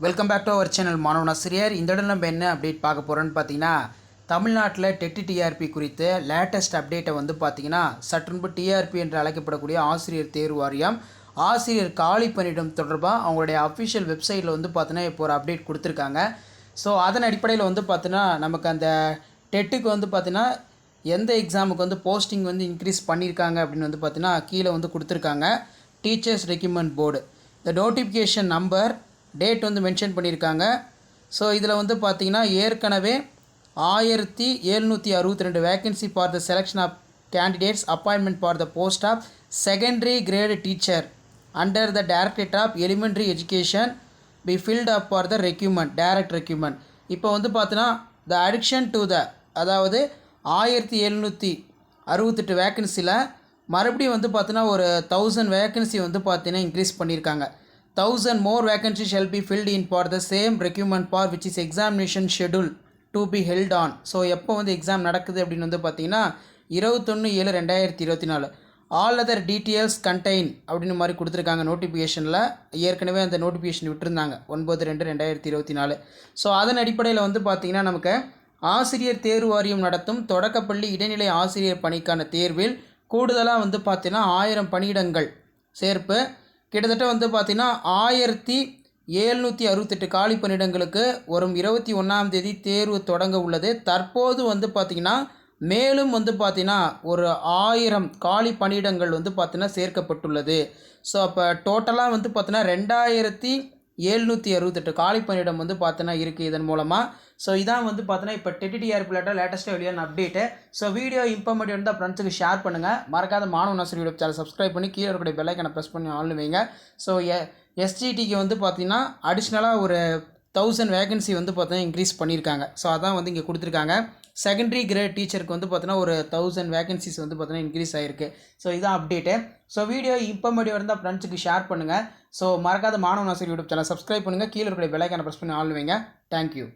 Welcome back to our channel மாணவன் ஆசிரியர் இந்த இடம் நம்ம என்ன அப்டேட் பார்க்க போகிறோன்னு பார்த்தீங்கன்னா தமிழ்நாட்டில் டெட்டு டிஆர்பி குறித்து லேட்டஸ்ட் அப்டேட்டை வந்து பார்த்தீங்கன்னா சற்றுன்பு டிஆர்பி என்று அழைக்கப்படக்கூடிய ஆசிரியர் தேர்வு வாரியம் ஆசிரியர் காலி பணியிடம் தொடர்பாக அவங்களுடைய அஃபிஷியல் வெப்சைட்டில் வந்து பார்த்தீங்கன்னா இப்போ ஒரு அப்டேட் கொடுத்துருக்காங்க. ஸோ அதன் அடிப்படையில் வந்து பார்த்தீங்கன்னா நமக்கு அந்த டெட்டுக்கு வந்து பார்த்தீங்கன்னா எந்த எக்ஸாமுக்கு வந்து போஸ்டிங் வந்து இன்க்ரீஸ் பண்ணியிருக்காங்க அப்படின்னு வந்து பார்த்தீங்கன்னா கீழே வந்து கொடுத்துருக்காங்க. டீச்சர்ஸ் ரெக்யூமெண்ட் போர்டு இந்த நோட்டிஃபிகேஷன் நம்பர் டேட் வந்து மென்ஷன் பண்ணியிருக்காங்க. ஸோ இதில் வந்து பார்த்திங்கன்னா ஏற்கனவே ஆயிரத்தி எழுநூற்றி அறுபத்தி ரெண்டு vacancy for the selection of candidates appointment for the post of secondary grade teacher under the directorate of elementary education be filled up for the recruitment direct recruitment இப்போ வந்து பார்த்தீங்கன்னா த அடிக்ஷன் டு த அதாவது ஆயிரத்தி எழுநூற்றி அறுபத்தெட்டு வேக்கன்சியில் மறுபடியும் வந்து பார்த்தீங்கன்னா ஒரு தௌசண்ட் வேக்கன்சி வந்து பார்த்தீங்கன்னா இன்க்ரீஸ் பண்ணியிருக்காங்க. Thousand more vacancy shall be filled in for the same recruitment for which is examination schedule to be held on so எப்போ வந்து எக்ஸாம் நடக்குது அப்படின்னு வந்து பார்த்தீங்கன்னா இருபத்தொன்று ஏழு ரெண்டாயிரத்தி இருபத்தி நாலு. ஆல் அதர் டீட்டெயில்ஸ் கண்டெயின் அப்படின்னு மாதிரி கொடுத்துருக்காங்க நோட்டிஃபிகேஷனில் ஏற்கனவே அந்த நோட்டிஃபிகேஷன் விட்டுருந்தாங்க ஒன்பது ரெண்டு ரெண்டாயிரத்தி இருபத்தி நாலு. ஸோ அதன் அடிப்படையில் வந்து பார்த்திங்கன்னா நமக்கு ஆசிரியர் தேர்வு வாரியம் நடத்தும் தொடக்கப்பள்ளி இடைநிலை ஆசிரியர் பணிக்கான தேர்வில் கூடுதலாக வந்து பார்த்திங்கன்னா ஆயிரம் பணியிடங்கள் சேர்ப்பு கிட்டத்தட்ட வந்து பார்த்திங்கன்னா ஆயிரத்தி ஏழ்நூற்றி அறுபத்தெட்டு காலி பணியிடங்களுக்கு வரும் இருபத்தி ஒன்றாம் தேதி தேர்வு தொடங்க உள்ளது. தற்போது வந்து பார்த்திங்கன்னா மேலும் வந்து பார்த்திங்கன்னா ஒரு ஆயிரம் காலி பணியிடங்கள் வந்து பார்த்திங்கன்னா சேர்க்கப்பட்டுள்ளது. ஸோ அப்போ டோட்டலாக வந்து பார்த்திங்கன்னா ரெண்டாயிரத்தி ஏழ்நூற்றி அறுபத்தெட்டு காலி பணியிடம் வந்து பார்த்தோன்னா இருக்குது இதன் மூலமாக ஸோ இதான் வந்து பார்த்தோன்னா இப்போ டெட்டிடிஆர் பிள்ளாட்ட லேட்டஸ்ட்டாக வெளியான அப்டேட்டு ஸோ வீடியோ இன்ஃபர்மேட்டிவ் இருந்தால் ஃப்ரெண்ட்ஸுக்கு ஷேர் பண்ணுங்கள் மறக்காத மாணவ நர்சரி யூடியூப் சேனல் சப்ஸ்கிரைப் பண்ணி கீழே இருக்கக்கூடிய பெல்லைக்கனை ப்ரெஸ் பண்ணி ஆன் வைங்க. ஸோ எ எஸ்ஜிடிக்கு வந்து பார்த்தீங்கன்னா அடிஷ்னலாக ஒரு தௌசண்ட் வேகன்சி வந்து பார்த்தோன்னா இன்க்ரீஸ் பண்ணியிருக்காங்க. ஸோ அதான் வந்து இங்கே கொடுத்துருக்காங்க. செகண்டரி கிரேட் டீச்சருக்கு வந்து பார்த்தோன்னா ஒரு தௌசண்ட் வேகன்சிஸ் வந்து பார்த்தோன்னா இன்க்ரீஸ் ஆகிருக்கு ஸோ இதான் அப்டேட்டு ஸோ வீடியோ இப்போ இன்ஃபர்மேட்டிவ் இருந்தால் ஃப்ரெண்ட்ஸுக்கு ஷேர் பண்ணுங்கள் ஸோ மறக்காத மாணவ நாசர் யூடியூப் சேனல் சப்ஸ்கிரைப் பண்ணுங்கள் கீழே இருக்கிற விலைக்கான ப்ரெஸ் பண்ணி ஆன் வைங்க. Thank you